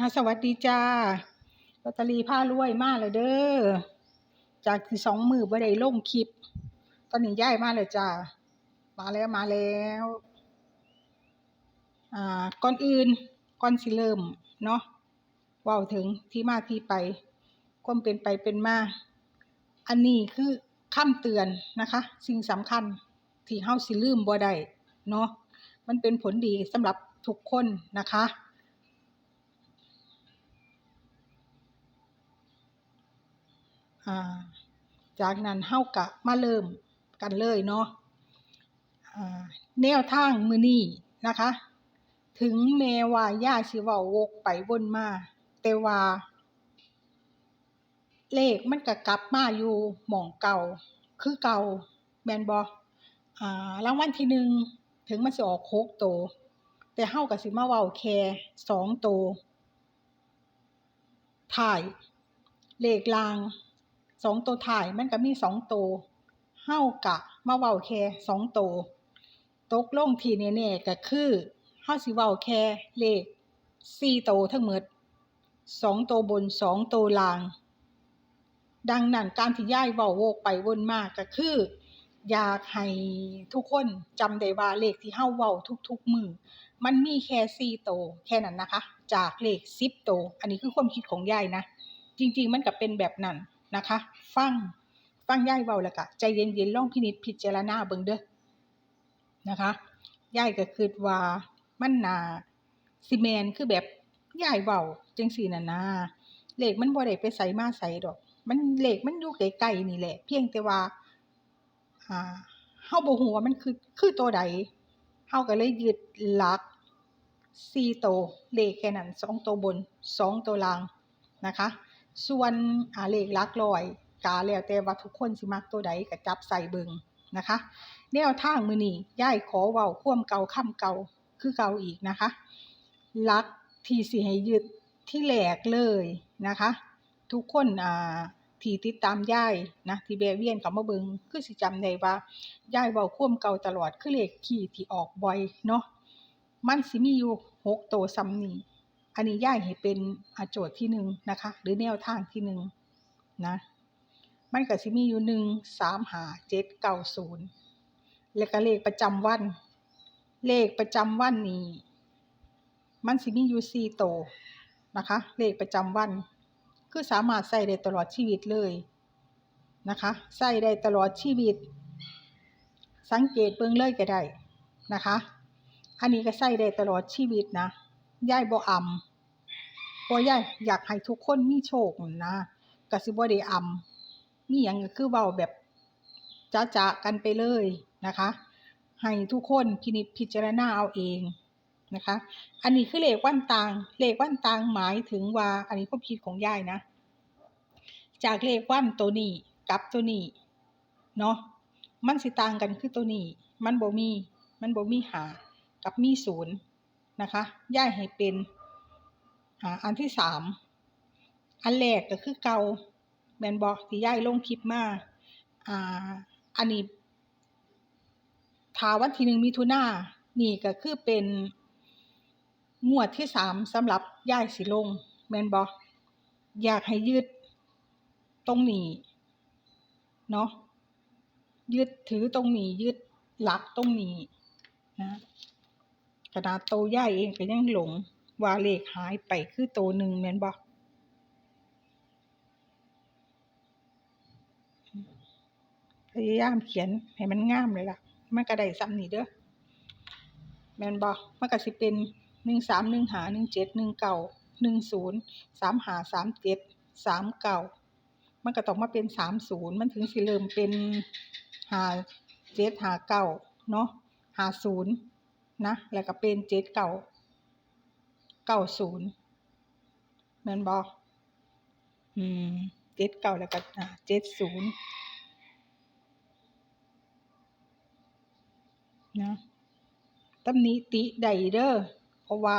ค่ะสวัสดีจ้าลอตเตอรี่ผ้ารวยมากเลยเด้อ จากที่สองมือบ่ได้ลงคลิป ตอนนี้ย้ายมาเลยจ้า มาแล้วมาแล้ว อ่า ก่อนอื่น ก่อนสิเริ่ม เนาะว้าถึงที่มาที่ไปความเป็นไปเป็นมา อันนี้คือคำเตือนนะคะ สิ่งสำคัญที่เฮาสิลืมบ่ได้เนาะ มันเป็นผลดีสำหรับทุกคนนะคะ อ่าจากนั้นเฮากะมาเริ่มกันเลยเนาะอ่าแนวทางมือนี้นะคะ ถึงแม้ว่าย่าสิเว้าวกไปวนมา แต่ว่า เลขมันก็กลับมาอยู่หม้องเก่า คือเก่าแมนบ่อ่ารางวัลที่หนึ่งถึงมันสิออกหกโต แต่เฮาก็สิมาเว้าแค่สองโตท้าย เลขลาง สองโตท้ายมันก็มีสองโตเฮากะมาเว้าแค่สองโตตกลงที่แน่ๆก็คือเฮาสิเว้าแค่เลขสี่โตทั้งหมดสองโตบนสองโตล่าง ดังนั้นการที่ย้ายเว้าโวกไปวนมากก็คือ อยากให้ทุกคนจำได้ว่าเลขที่เฮาเว้าทุกๆมือมันมีแค่สี่โตแค่นั้นนะคะ จากเลขสิบโตอันนี้คือความคิดของยายนะ จริง ๆ มันก็เป็นแบบนั้น นะคะ ฟังฟังย่ายเว้าแล้วก็ใจเย็นๆล่องพินิจพิจารณาเบิ่งเด้อนะคะย่ายก็คิดว่ามันนาสิแม่นคือแบบย่ายเว้าจังซี่น่ะนะเลขมันบ่ได้ไปไสมาไสดอก มันเหลขมันอยู่ใกลๆนี่แหละ เพียงแต่ว่าอ่าเฮาบ่ฮู้ว่ามันคือคือตัวใดเฮาก็เลยยึดหลักสี่โตวเลขแค่นั้นสองโตวบนสองโตวล่างนะคะ ส่วนอาเลขลักร้อยก็แล้วแต่ว่าทุกคนสิมักตัวใดก็จับใส่เบิงนะคะ แนวทางมือนี้ยายขอเว้าควมเก่าคำเก่าคือเก่าอีกนะคะลักที่สิให้ยึดที่แรกเลยนะคะ ทุกคนอ่าที่ติดตามย่ายนะที่แวเวียนเข้ามาเบิงคือสิจำได้ว่าย่ายเว้าควมเก่าตลอดคือเลขคี่ที่ออกบ่อยเนาะมันสิมีอยู่หกตัวซ้ำนี้ อันนี้ยายให้เป็นอาโจทย์ที่หนึ่งนะคะ หรือแนวทางที่หนึ่งนะมันก็สิมีอยู่หนึ่งสามห้าเจ็ดเก้าศูนย์แล้วก็เลขประจำวัน เลขประจำวันนี้ มันสิมีอยู่สี่โตนะคะ เลขประจำวัน คือสามารถใส่ได้ตลอดชีวิตเลยนะคะใส่ได้ตลอดชีวิต สังเกตเบิ่งเลยก็ได้นะคะ อันนี้ก็ใส่ได้ตลอดชีวิตนะ ยายบ่อำเพราะยายอยากให้ทุกคนมีโชคนะก็สิบ่ได้อำมีหยังก็คือเว้าแบบจ๊ะๆกันไปเลยนะคะ ให้ทุกคนพินิจพิจารณาเอาเองนะคะ อันนี้คือเลขวันตางเลขวันตางหมายถึงว่า อันนี้ความคิดของยายนะ จากเลขวันตัวนี้กับตัวนี้เนาะมันสิต่างกันคือตัวนี้ มันบ่มี มันบ่มีหา กับมีศูนย์ นะคะย่ายให้เป็นอันที่สามอันแรกก็คือเกาแมนบ่ที่ย่ายลงคลิปมาอ่าอันนี้ถาวันที่หนึ่งมิถุนานี่ก็คือเป็นงวดที่สามสำหรับย่ายสิลงแมนบ่อยากให้ยึดตรงนี้เนาะยึดถือตรงนี้ยึดหลักตรงนี้นะ ขนาดโตย่ายเองก็ยังหลง ว่าเลขหายไปคือโตหนึ่งแม่นบ่พยายามเขียนให้มันงามเลยล่ะ มันก็ได้ซ้ำนี่เด้อแม่นบ่มันก็สิเป็นหนึ่งสามหนึ่งหาหนึ่งเจ็ดหนึ่งเก้าหนึ่งศูนย์สามหาสามเจ็ดสามเก้ามันก็ต้องมาเป็นสามศูนย์มันถึงสิเริ่มเป็นหาเจ็ดหาเก้าเนาะหาศูนย์ นะ แล้วก็เป็นเจ็ดเก้าเก้าศูนย์แม่นบ่อืมเจ็ดเก้าแล้วก็เจ็ดศูนย์นะตำหนิติใดเด้อเพราะว่า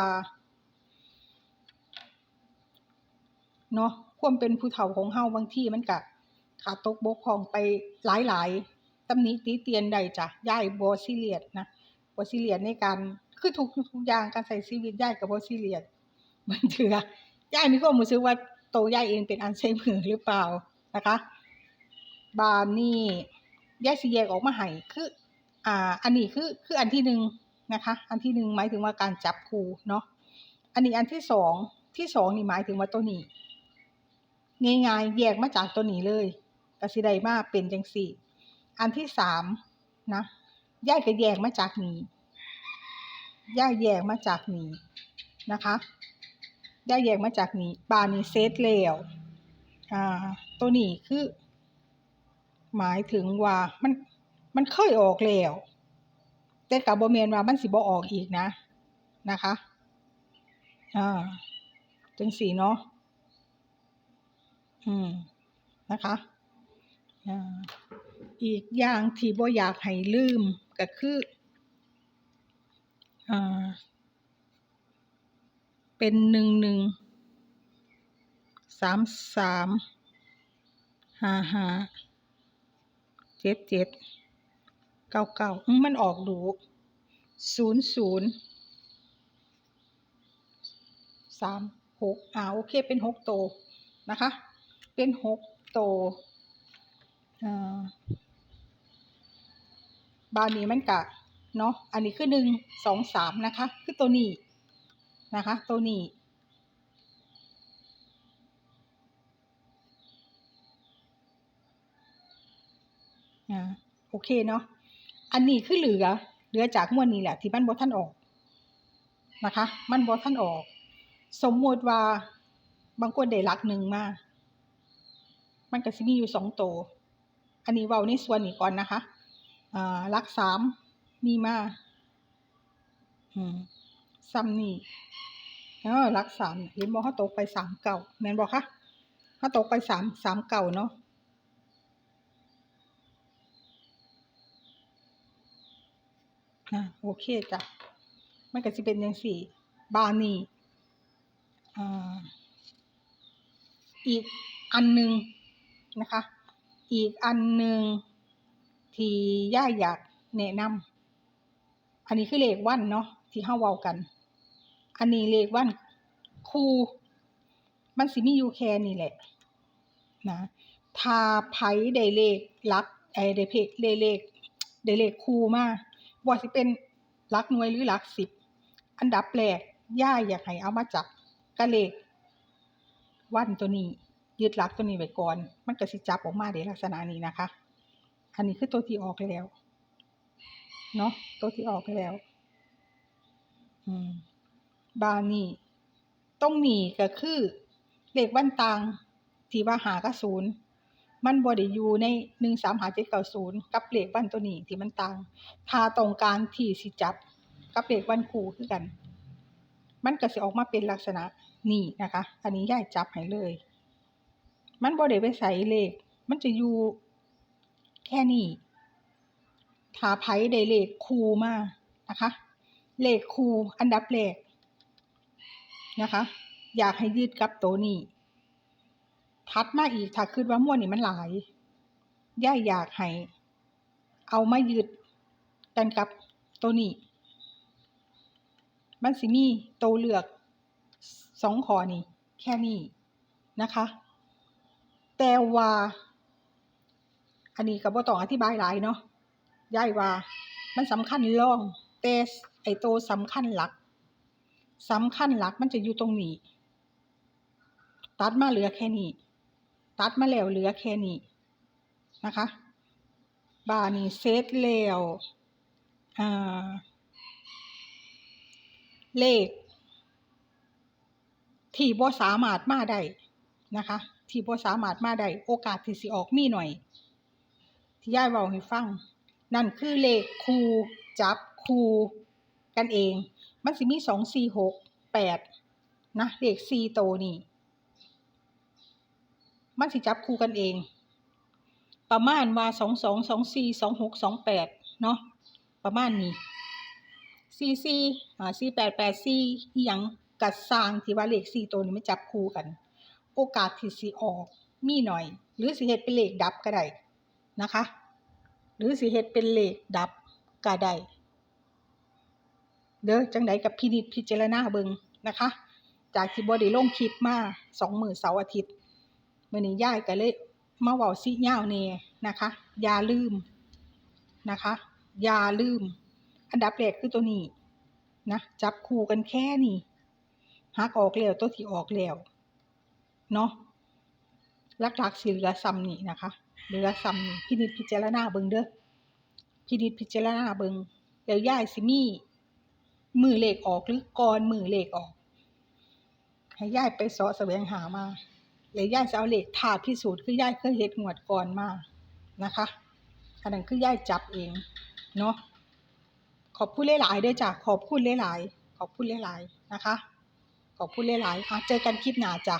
เนาะความเป็นผู้เฒ่าของเฮาบางที่มันก็ขาตกบกพองไปหลายๆตำหนิติเตียนใดจ้ะย่ายบ่ซีเรียสนะ บ่ซีเรียสในการคือทุกทุกอย่างการใช้ชีวิตย่ายก็บ่ซีเรียสบางเทื่อยายมีความรู้สึกว่าโตวยายเองเป็นอัลไซเมอร์หรือเปล่านะคะ บานนี่ย่ายสิแยกออกมาให้คืออ่า อันนี้คือคืออันที่หนึ่งนะคะ อันที่หนึ่งหมายถึงว่าการจับครูเนาะอันนี้อันที่สองที่สองนี่หมายถึงว่าตัวนี้ง่ายๆแยกมาจากตัวนี้เลยกระสิไดมาเป็นจังสี่ อันที่สามนะ ย่ายก็แยกมาจากนี้ย่ายแยกมาจากนี้นะคะย่ายแยกมาจากนี้บานี้เซตแล้วอ่าตัวนี้คือ หมายถึงว่ามันมันเคยออกแล้วแต่กับโบเมนว่ามันสิบ่ออกอีกนะนะคะอ่าจังสีเนาะอืมนะคะอ่าอีกอย่างที่บ่อยากให้ลืม ก็คืออ่าเป็นหนึ่งหนึ่งสามสามห้าห้าเจ็ดเจ็ดเก้าเก้ามันออกดูศูนย์ศูนย์สามหกอ่าโอเคเป็นหกโตวนะคะ เป็นหกโตวอ่า บานนี้มันกะเนาะอันนี้คือหนึ่งสองสามนะคะ คือตัวนี้นะคะ ตัวนี้อ่าโอเคเนาะอันนี้คือเหลือเหลือจากมวลนี้แหละที่มันบ่ท่านออกนะคะ มันบ่ท่านออก สมมติว่าบางคนได้หลักหนึ่งมามันก็สิมีอยู่สองตัวอันนี้เว้าในส่วนนี้ก่อนนะคะ อ่าลักสามมีมาอืมซ้ำนี่เออลักสามเห็นบอกเขาตกไปสามเก่าแมนบอกคะเขาตกไปสามสามเก่าเนาะอ่าโอเคจ้ะมันก็สิเป็นจังสี่ บานีอ่าอีกอันหนึ่งนะคะ อีกอันหนึ่ง ที่ย่าอยากแนะนำอันนี้คือเลขวันเนาะที่เฮาเว้ากัน อันนี้เลขวันคูมันสิมีอยู่แค่นี้แหละ นะถ้าไผได้เลขลักไอ้ได้เพได้เลขได้เลขคู่มาบ่ว่าสิเป็นลักหน่วยหรือลักสิบ อันดับแรกย่าอยากให้เอามาจับกับเลขวันตัวนี้ ยึดลักตัวนี้ไว้ก่อน มันก็สิจับออกมาในลักษณะนี้นะคะ อันนี้คือตัวที่ออกไปแล้ว เนาะตัวที่ออกไปแล้ว อืม บานี่ตรงนี้ก็คือเลขวันต่างที่ว่าหากับศูนย์มันบ่ได้อยู่ในหนึ่งสามหาเจ็ดเก้าศูนย์กับเลขวันตัวนี้ที่มันต่างถ้าตรงกลางที่สิจับ กับเลขวันคู่คือกัน มันก็สิออกมาเป็นลักษณะนี้นะคะ อันนี้ย่ายจับให้เลย มันบ่ได้ไปใส่เลข มันจะอยู่ แค่นี้ถาไผได้เลขคูมานะคะ เลขคูอันดับแรกนะคะ อยากให้ยืดกับตัวนี้ทัดมาอีกถ้าคิดว่าม่วนนี่มันหลายย่าอยากให้เอามายืดกันกับตัวนี้มันสิมีตัวเลือกสองขอนี้แค่นี้นะคะ แต่ว่า อันนี้ก็บ่ต้องอธิบายหลายเนาะย่ายว่า มันสำคัญร่องแต่ไอตัวสำคัญหลักสำคัญหลักมันจะอยู่ตรงนี้ ตัดมาเหลือแค่นี้ ตัดมาแล้วเหลือแค่นี้นะคะ บานี้เซตแล้วอ่าเลข ที่บ่สามารถมาได้นะคะ ที่บ่สามารถมาได้โอกาสที่สิออกมีหน่อย ที่ย่ายเว้าให้ฟัง นั่นคือเลขคูจับคูกันเอง มันสิมีสองสี่หกแปดนะเลขสี่โตวนี่ มันสิจับคูกันเอง ประมาณว่าสองสองสองสี่สองหกสองแปดเนาะประมาณนี้สี่สี่อ่าสี่แปดแปดสี่อีหยังกัดสร้างที่ว่าเลขสี่ตัวนี้มันจับคู่กัน โอกาสที่สิออกมีหน่อย หรือสิเฮ็ดเป็นเลขดับก็ได้ นะคะ หรือสิเฮ็ดเป็นเลขดับก็ได้เด้อจังใดกับพินิจพิจารณาเบิงนะคะ จากที่บ่ได้ลงคลิปมาสองมื้อเสาร์อาทิตย์มื้อนี้ย่ายก็เลยมาเว้าสิยาวแน่นะคะ อย่าลืมนะคะ อย่าลืม อันดับแรกคือตัวนี้นะจับคู่กันแค่นี้หักออกแล้วตัวที่ออกแล้วเนาะหลักๆสิเหลือซ้ำนี่นะคะ เหลือซ้ำพินิจพิจารณาเบิ่งเด้อพินิจพิจารณาเบิ่งแล้วยายสิมีมือเลขออกหรือก่อนมือเลขออก ให้ยายไปสาะแสวงหามาแล้วยายจะเอาเลขถาดพิสูจน์คือยายเคยเฮ็ดงวดก่อนมานะคะอันนั้นคือยายจับเองเนาะขอบคุณหลายๆด้อจ้ะขอบคุณหลายๆขอบคุณหลายๆนะคะ ขอบคุณหลายๆอะเจอกันคลิปหน้าจ้ะ